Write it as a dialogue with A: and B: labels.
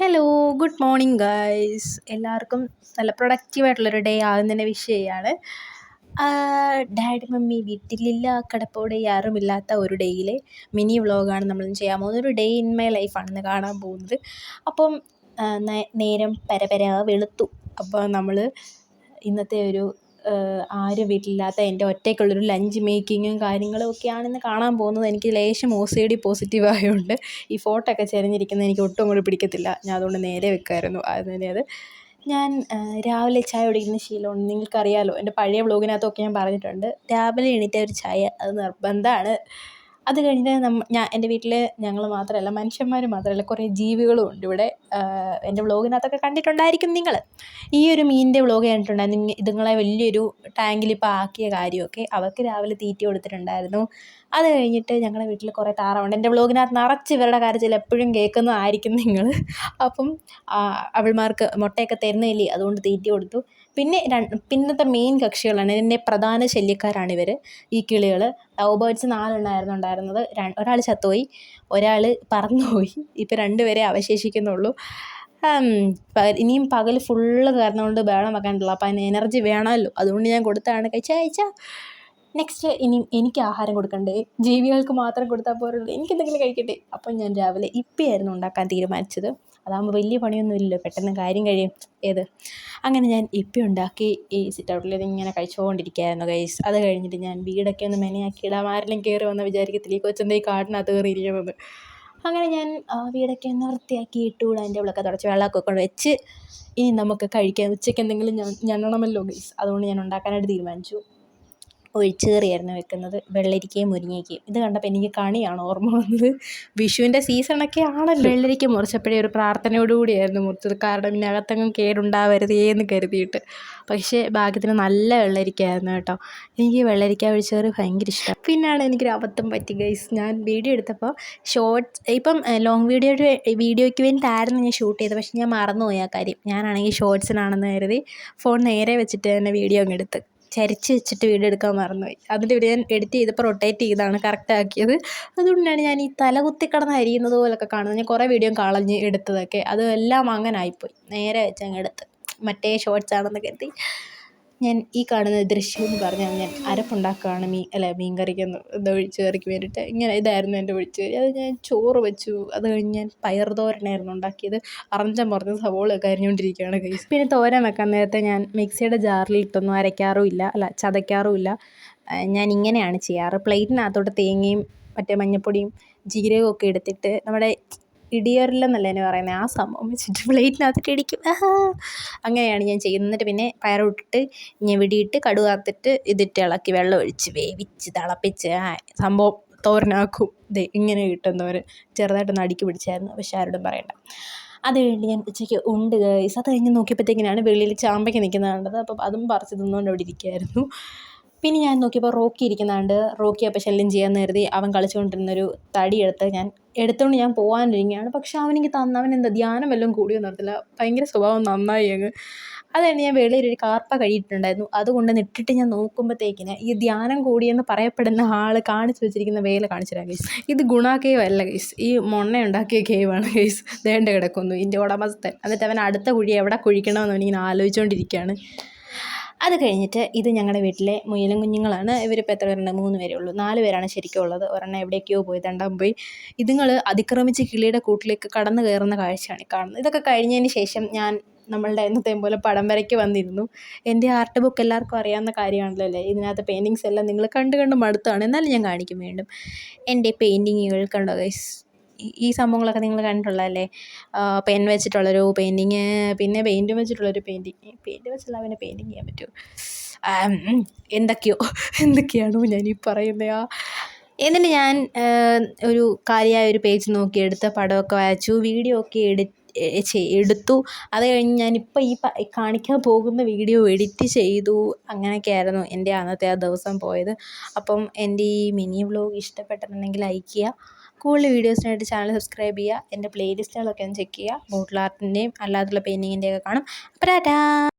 A: Hello good morning guys എല്ലാവർക്കും നല്ല പ്രൊഡക്റ്റീവായിട്ടുള്ളൊരു ഡേ ആകുന്നതിനെ വിഷ് ചെയ്യാണ് ഡാഡി മമ്മി വീട്ടിലില്ല കടപ്പോടെ യാറുമില്ലാത്ത ഒരു ഡേയിലെ മിനി വ്ളോഗാണ് നമ്മൾ ചെയ്യാൻ പോകുന്നത്. ഒരു ഡേ ഇൻ മൈ ലൈഫാണ് ഇന്ന് കാണാൻ പോകുന്നത്. അപ്പം നേരം പരപര വെളുത്തു. അപ്പോൾ നമ്മൾ ഇന്നത്തെ ഒരു ആരും വീട്ടിലില്ലാത്ത എന്റെ ഒറ്റയ്ക്കുള്ളൊരു ലഞ്ച് മേക്കിങ്ങും കാര്യങ്ങളും ഒക്കെയാണ് ഇന്ന് കാണാൻ പോകുന്നത് എനിക്ക് ലേശം ഒ സി ഡി പോസിറ്റീവ് ആയതുകൊണ്ട് ഈ ഫോട്ടോ ഒക്കെ ചെരിഞ്ഞിരിക്കുന്നത് എനിക്ക് ഒട്ടും കൂടി പിടിക്കത്തില്ല. ഞാൻ അതുകൊണ്ട് നേരെ വെക്കുമായിരുന്നു അതിനെ അത്. ഞാൻ രാവിലെ ചായ കുടിക്കുന്ന ശീലമുണ്ട്. നിങ്ങൾക്കറിയാമല്ലോ എന്റെ പഴയ വ്ളോഗിനകത്തൊക്കെ ഞാൻ പറഞ്ഞിട്ടുണ്ട്. രാവിലെ എണീറ്റ ഒരു ചായ അത് നിർബന്ധമാണ് അത് കഴിഞ്ഞ് ഞാൻ എന്റെ വീട്ടിൽ ഞങ്ങൾ മാത്രമല്ല മനുഷ്യന്മാർ മാത്രമല്ല കുറേ ജീവികളും ഉണ്ട് ഇവിടെ. എന്റെ വ്ളോഗിനകത്തൊക്കെ കണ്ടിട്ടുണ്ടായിരിക്കും നിങ്ങൾ ഈ ഒരു മീനിന്റെ വ്ളോഗ് കണ്ടിട്ടുണ്ടായിരുന്നു. ഇതുങ്ങളെ വലിയൊരു ടാങ്കിൽ ഇപ്പോൾ ആക്കിയ കാര്യമൊക്കെ അവർക്ക് രാവിലെ തീറ്റ കൊടുത്തിട്ടുണ്ടായിരുന്നു. അത് കഴിഞ്ഞിട്ട് ഞങ്ങളുടെ വീട്ടിൽ കുറേ താറാവുണ്ട്. എന്റെ വ്ളോഗിനകത്ത് നിറച്ച് ഇവരുടെ കാര്യത്തിൽ എപ്പോഴും കേൾക്കുന്നതായിരിക്കും നിങ്ങൾ അപ്പം അവൾമാർക്ക് മുട്ടയൊക്കെ തരുന്നില്ലേ അതുകൊണ്ട് തീറ്റി കൊടുത്തു. പിന്നെ പിന്നത്തെ മെയിൻ കക്ഷികളാണ് എന്റെ പ്രധാന ശല്യക്കാരാണ് ഇവർ ഈ കിളികൾ ലവ് ബേർഡ്സ് നാലെണ്ണമായിരുന്നു ഉണ്ടായിരുന്നത് ഒരാൾ ചത്തുപോയി ഒരാൾ പറന്നുപോയി. ഇപ്പോൾ രണ്ടുപേരെ അവശേഷിക്കുന്നുള്ളൂ. ഇനിയും പകൽ ഫുള്ള് കയറുന്നതുകൊണ്ട് വേണം വെക്കാനുണ്ടല്ലോ അപ്പം അതിന് എനർജി വേണമല്ലോ. അതുകൊണ്ട് ഞാൻ കൊടുത്താണ് കഴിച്ചാൽ കഴിച്ചാൽ നെക്സ്റ്റ് ഇനി എനിക്ക് ആഹാരം കൊടുക്കണ്ടേ? ജീവികൾക്ക് മാത്രം കൊടുത്താൽ പോരുള്ളൂ എനിക്കെന്തെങ്കിലും കഴിക്കട്ടെ? അപ്പം ഞാൻ രാവിലെ ഇപ്പിയായിരുന്നു ഉണ്ടാക്കാൻ തീരുമാനിച്ചത്. അതാകുമ്പോൾ വലിയ പണിയൊന്നും ഇല്ലല്ലോ പെട്ടെന്ന് കാര്യം കഴിയും. ഏത്? അങ്ങനെ ഞാൻ ഇപ്പം ഉണ്ടാക്കി ഈ സിറ്റ് ഔട്ടിൽ ഇങ്ങനെ കഴിച്ചുകൊണ്ടിരിക്കുകയായിരുന്നു ഗൈസ് അത് കഴിഞ്ഞിട്ട് ഞാൻ വീടൊക്കെ ഒന്ന് മെനയാക്കി ഇടാം ആരെങ്കിലും കയറി വന്ന വിചാരിക്കത്തില്ല ഈ കൊച്ചെന്താ ഈ കാടിനകത്ത് കയറിയിരിക്കുന്നത് അങ്ങനെ ഞാൻ വീടൊക്കെ ഒന്ന് വൃത്തിയാക്കി ഇട്ടു അതിന്റെ ഉള്ളൊക്കെ തുടച്ച് വെള്ളമൊക്കെ കൊണ്ട് വെച്ച് ഇനി നമുക്ക് കഴിക്കാൻ ഉച്ചയ്ക്ക് എന്തെങ്കിലും ഞാൻ ഞണ്ണണമല്ലോ ഗൈസ് അതുകൊണ്ട് ഞാൻ ഉണ്ടാക്കാനായിട്ട് തീരുമാനിച്ചു. ഒഴിച്ചുകറിയായിരുന്നു വെക്കുന്നത്. വെള്ളരിക്കയും മുരിങ്ങയ്ക്കയും. ഇത് കണ്ടപ്പോൾ എനിക്ക് കണിയാണ് ഓർമ്മ വന്നത്. വിഷുവിന്റെ സീസണൊക്കെ ആണല്ലോ. വെള്ളരിക്ക മുറിച്ചപ്പോഴേ ഒരു പ്രാർത്ഥനയോടുകൂടിയായിരുന്നു മുറിച്ചത്. കാരണം ഇതിനകത്തെങ്ങും കേടുണ്ടാവരുതേ എന്ന് കരുതിയിട്ട്. പക്ഷേ ഭാഗ്യത്തിന് നല്ല വെള്ളരിക്കയായിരുന്നു കേട്ടോ. എനിക്ക് വെള്ളരിക്ക ഒഴിച്ചുകറി ഭയങ്കര ഇഷ്ടം. പിന്നാണ് എനിക്കൊരു അബദ്ധം പറ്റി ഗൈസ് ഞാൻ വീഡിയോ എടുത്തപ്പോൾ ഷോർട്ട്സ് ഇപ്പം ലോങ് വീഡിയോ വീഡിയോയ്ക്ക് വേണ്ടിയിട്ടായിരുന്നു ഞാൻ ഷൂട്ട് ചെയ്തത്. പക്ഷേ ഞാൻ മറന്നുപോയി ആ കാര്യം. ഞാനാണെങ്കിൽ ഷോർട്സിനാണെന്ന് കരുതി ഫോൺ നേരെ വെച്ചിട്ട് തന്നെ വീഡിയോ അങ്ങ് എടുത്ത്. ചരിച്ച് വെച്ചിട്ട് വീഡിയോ എടുക്കാൻ മറന്നുപോയി അതിന്റെ വീഡിയോ ഞാൻ എഡിറ്റ് ചെയ്തപ്പോൾ റൊട്ടേറ്റ് ചെയ്താണ് കറക്റ്റ് ആക്കിയത്. അതുകൊണ്ടാണ് ഞാൻ ഈ തല കുത്തി കിടന്ന് അരിയുന്നത് പോലൊക്കെ കാണുന്നത്. ഞാൻ കുറേ വീഡിയോ കളഞ്ഞ് എടുത്തതൊക്കെ. അതെല്ലാം അങ്ങനെ ആയിപ്പോയി നേരെ വെച്ച് എടുത്ത്. മറ്റേ ഷോർട്സ് ആണെന്ന് കരുതി. ഞാൻ ഈ കാണുന്ന ദൃശ്യം എന്ന് പറഞ്ഞാൽ ഞാൻ അരപ്പുണ്ടാക്കുകയാണ് മീൻ അല്ല മീൻ കറിക്ക് ഇത് ഒഴിച്ച് കറിക്ക് വേണ്ടിയിട്ട്. ഇങ്ങനെ ഇതായിരുന്നു എന്റെ ഒഴിച്ച്. കറി അത് ഞാൻ ചോറ് വെച്ചു. അത് കഴിഞ്ഞ് ഞാൻ പയർ തോരനായിരുന്നു ഉണ്ടാക്കിയത്. അറഞ്ചം പറഞ്ഞ് സവോളയൊക്കെ അരിഞ്ഞുകൊണ്ടിരിക്കുകയാണ് കൈസ് പിന്നെ തോരൻ വെക്കാൻ നേരത്തെ ഞാൻ മിക്സിയുടെ ജാറിൽ ഇട്ടൊന്നും അരയ്ക്കാറും ഇല്ല. അല്ല ചതയ്ക്കാറും ഇല്ല. ഞാൻ ഇങ്ങനെയാണ് ചെയ്യാറ്. പ്ലേറ്റിനകത്തോട്ട് തേങ്ങയും മറ്റേ മഞ്ഞൾപ്പൊടിയും ജീരകമൊക്കെ എടുത്തിട്ട് നമ്മുടെ ഇടിയറിലെന്നല്ല അതിന് പറയുന്നത് ആ സംഭവം വെച്ചിട്ട് പ്ലേറ്റിനകത്തിട്ട് ഇടിക്കും. അങ്ങനെയാണ് ഞാൻ ചെയ്യുന്നത്. എന്നിട്ട് പിന്നെ പയറിട്ടിട്ട് ഞെവിടിയിട്ട് കടുക് വറുത്തിട്ട് ഇതിട്ട് ഇളക്കി വെള്ളമൊഴിച്ച് വേവിച്ച് തിളപ്പിച്ച് ആ സംഭവം തോരനാക്കും. ദേ ഇങ്ങനെ കിട്ടും തോരൻ ചെറുതായിട്ടൊന്ന് അടുക്കി പിടിച്ചായിരുന്നു. പക്ഷെ ആരോടും പറയണ്ട. അത് കഴിഞ്ഞ് ഞാൻ ഉച്ചയ്ക്ക് ഉണ്ട് ഗൈസ് അത് കഴിഞ്ഞ് നോക്കിയപ്പോഴത്തേക്കിനാണ് വെളിയിൽ ചാമ്പയ്ക്ക നിൽക്കുന്നത് കണ്ടത്. അപ്പം അതും പറിച്ച് തിന്നുകൊണ്ട് അവിടെ ഇരിക്കുകയായിരുന്നു പിന്നെ ഞാൻ നോക്കിയപ്പോൾ റോക്കി ഇരിക്കുന്നതുകൊണ്ട് റോക്കി അപ്പോൾ ശല്യം ചെയ്യാൻ കരുതി അവൻ കളിച്ചുകൊണ്ടിരുന്നൊരു തടി എടുത്ത് ഞാൻ എടുത്തുകൊണ്ട് ഞാൻ പോകാനിരിക്കുകയാണ് പക്ഷെ അവനെനിക്ക് തന്ന എന്താ ധ്യാനം വല്ലതും കൂടിയോ നടത്തില്ല ഭയങ്കര സ്വഭാവം നന്നായി അങ്ങ്. അത് കഴിഞ്ഞ് ഞാൻ വെളിയിലൊരു കാർപ്പ കഴിയിട്ടുണ്ടായിരുന്നു അതുകൊണ്ട് നിട്ടിട്ട് ഞാൻ നോക്കുമ്പോഴത്തേക്കിന് ഈ ധ്യാനം കൂടിയെന്ന് പറയപ്പെടുന്ന ആൾ കാണിച്ചു വെച്ചിരിക്കുന്ന വേല കാണിച്ചു തരാം ഗൈസ് ഇത് ഗുണ കേവ് അല്ല ഗൈസ് ഈ മൊണ്ണ ഉണ്ടാക്കിയ കേവാണ് ഗൈസ് ദേണ്ട കിടക്കുന്നു. ഇതിന്റെ ഉടമസ്ഥൻ. എന്നിട്ട് അവൻ അടുത്ത കുഴി എവിടെ കുഴിക്കണമെന്ന് അവനിങ്ങനെ ആലോചിച്ചുകൊണ്ടിരിക്കുകയാണ് അത് കഴിഞ്ഞിട്ട് ഇത് ഞങ്ങളുടെ വീട്ടിലെ മുയലും കുഞ്ഞുങ്ങളാണ്. ഇവരിപ്പോൾ എത്ര പേരുണ്ട്? മൂന്ന് പേരേ ഉള്ളൂ. നാല് പേരാണ് ശരിക്കും ഉള്ളത്. ഒരെണ്ണം എവിടേക്കോ പോയി തെണ്ടാൻ പോയി. ഇതുങ്ങൾ അതിക്രമിച്ച് കിളിയുടെ കൂട്ടിലേക്ക് കടന്നു കയറുന്ന കാഴ്ചയാണ് കാണുന്നത്. ഇതൊക്കെ കഴിഞ്ഞതിന് ശേഷം ഞാൻ നമ്മളുടെ എന്നത്തെയും പോലെ പടം വരയ്ക്ക് വന്നിരുന്നു. എന്റെ ആർട്ട് ബുക്ക് എല്ലാവർക്കും അറിയാവുന്ന കാര്യമാണല്ലോ അല്ലേ? ഇതിനകത്ത് പെയിന്റിങ്സ് എല്ലാം നിങ്ങൾ കണ്ട് കണ്ട് മടുത്താണ് എന്നാലും ഞാൻ കാണിക്കും വീണ്ടും. എന്റെ പെയിന്റിങ്ങുകൾ കണ്ടോ ഗൈസ് ഈ സംഭവങ്ങളൊക്കെ നിങ്ങൾ കണ്ടിട്ടുള്ളതല്ലേ? പെൻ വെച്ചിട്ടുള്ളൊരു പെയിന്റിങ് പിന്നെ പെയിന്റും വെച്ചിട്ടുള്ളൊരു പെയിന്റിങ് പെയിന്റ് വെച്ചിട്ടുള്ള പിന്നെ പെയിന്റിങ് ചെയ്യാൻ പറ്റുമോ? എന്തൊക്കെയോ എന്തൊക്കെയാണോ ഞാനീ പറയുന്നത് ആ എന്നിട്ട് ഞാൻ ഒരു കാര്യമായ ഒരു പേജ് നോക്കി എടുത്ത് പടമൊക്കെ വരച്ചു വീഡിയോ ഒക്കെ എഡി എടുത്തു. അത് കഴിഞ്ഞ് ഞാനിപ്പോൾ ഈ കാണിക്കാൻ പോകുന്ന വീഡിയോ എഡിറ്റ് ചെയ്തു. അങ്ങനെയൊക്കെയായിരുന്നു എന്റെ അന്നത്തെ ആ ദിവസം പോയത്. അപ്പം എന്റെ ഈ മിനി വ്ലോഗ് ഇഷ്ടപ്പെട്ടിട്ടുണ്ടെങ്കിൽ ലൈക്ക് ചെയ്യുക. കൂടുതൽ വീഡിയോസിനായിട്ട് ചാനൽ സബ്സ്ക്രൈബ് ചെയ്യുക. എന്റെ പ്ലേലിസ്റ്റുകളൊക്കെ ഒന്ന് ചെക്ക് ചെയ്യുക. ബോട്ടിൽ ആർട്ടിന്റെയും അല്ലാതുള്ള പെയിന്റിങ്ങിന്റെയൊക്കെ കാണും. അപ്പം ടാറ്റാ!